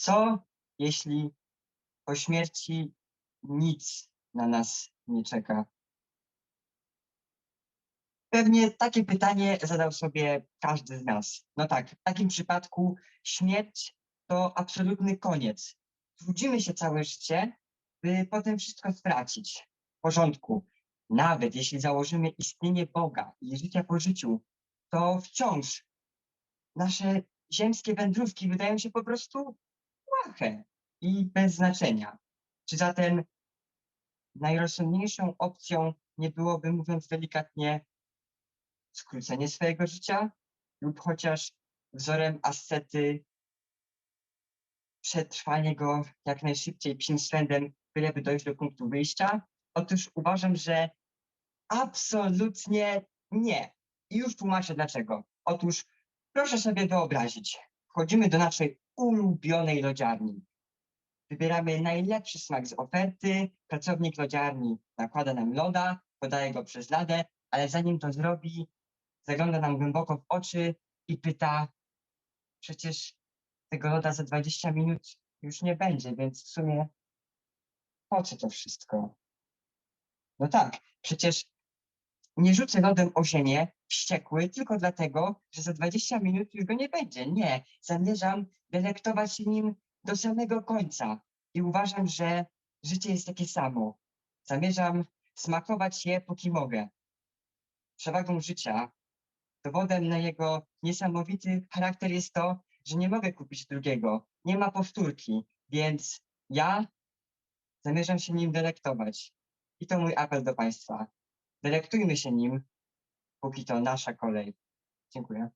Co jeśli po śmierci nic na nas nie czeka? Pewnie takie pytanie zadał sobie każdy z nas. No tak, w takim przypadku śmierć to absolutny koniec. Trudzimy się całe życie, by potem wszystko stracić. W porządku. Nawet jeśli założymy istnienie Boga i życia po życiu, to wciąż nasze ziemskie wędrówki wydają się po prostu i bez znaczenia. Czy zatem najrozsądniejszą opcją nie byłoby, mówiąc delikatnie, skrócenie swojego życia lub chociaż wzorem ascety przetrwanie go jak najszybciej psim swędem, byleby dojść do punktu wyjścia? Otóż uważam, że absolutnie nie. I już tłumaczę dlaczego. Otóż proszę sobie wyobrazić, wchodzimy do naszej ulubionej lodziarni. Wybieramy najlepszy smak z oferty, pracownik lodziarni nakłada nam loda, podaje go przez ladę, ale zanim to zrobi, zagląda nam głęboko w oczy i pyta, przecież tego loda za 20 minut już nie będzie, więc w sumie po co to wszystko? No tak, przecież nie rzucę lodem o ziemię wściekły tylko dlatego, że za 20 minut już go nie będzie. Nie, zamierzam delektować się nim do samego końca i uważam, że życie jest takie samo. Zamierzam smakować je, póki mogę. Przewagą życia, dowodem na jego niesamowity charakter jest to, że nie mogę kupić drugiego. Nie ma powtórki, więc ja zamierzam się nim delektować. I to mój apel do Państwa. Delektujmy się nim, póki to nasza kolej. Dziękuję.